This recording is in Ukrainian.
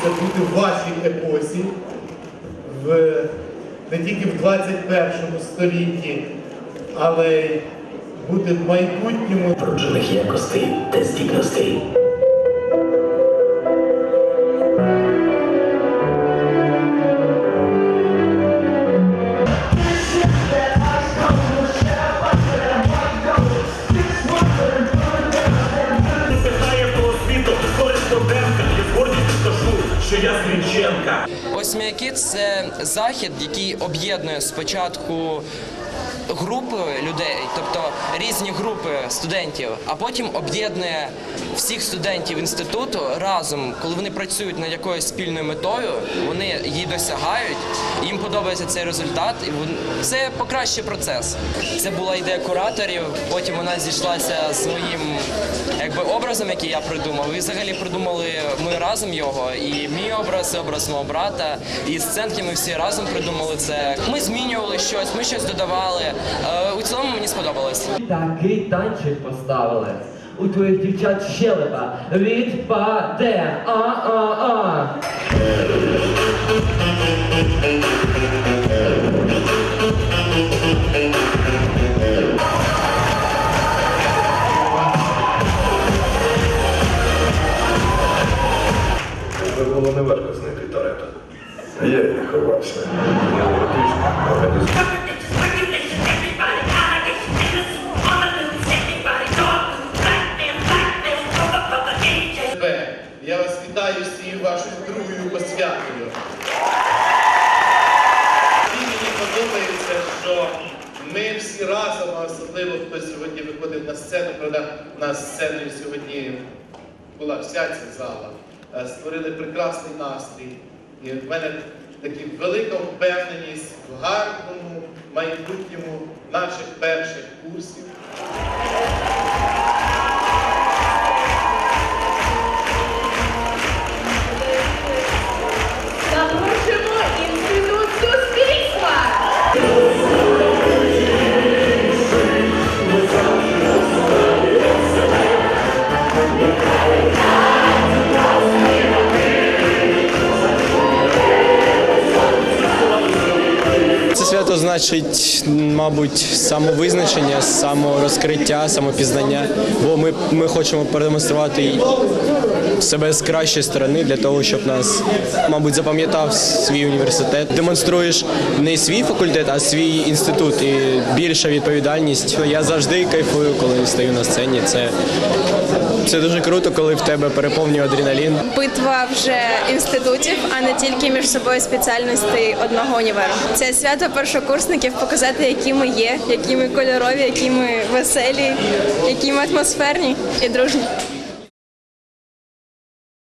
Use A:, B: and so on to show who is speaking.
A: хочеться бути в вашій епосі, в, не тільки в 21 столітті, але й бути в майбутньому.
B: Проджених якостей та здібностей.
C: Що я з Ось
D: м'які це захід, який об'єднує спочатку групи людей, тобто різні групи студентів, а потім об'єднує всіх студентів інституту разом, коли вони працюють над якоюсь спільною метою, вони її досягають, їм подобається цей результат, і це покращує процес. Це була ідея кураторів. Потім вона зійшлася з моїм якби образом, який я придумав. І взагалі придумали ми разом його. І мій образ, і образ мого брата. І сценки ми всі разом придумали це. Ми змінювали щось, ми щось додавали. Е, У цілому мені сподобалось.
E: Такий танчик поставили. У твоїх дівчат щелепа відпаде. А-а-а.
F: Це було неважко знайти Торетто. Я і ховався.
A: Вашою другою посвятою. І мені подобається, що ми всі разом, а особливо хто сьогодні виходив на сцену, правда, на сценою сьогодні була вся ця зала, е, створили прекрасний настрій. І в мене така велика впевненість в гарному майбутньому наших перших курсів.
G: Це значить, мабуть, самовизначення, саморозкриття, самопізнання. Бо ми, ми хочемо продемонструвати себе з кращої сторони для того, щоб нас, мабуть, запам'ятав свій університет. Демонструєш не свій факультет, а свій інститут і більша відповідальність. Я завжди кайфую, коли стою на сцені. Це, це дуже круто, коли в тебе переповнює адреналін.
H: битва вже інститутів, а не тільки між собою спеціальностей одного універу. Це свято першокурсників показати, які ми є, які ми кольорові, які ми веселі, які ми атмосферні і дружні.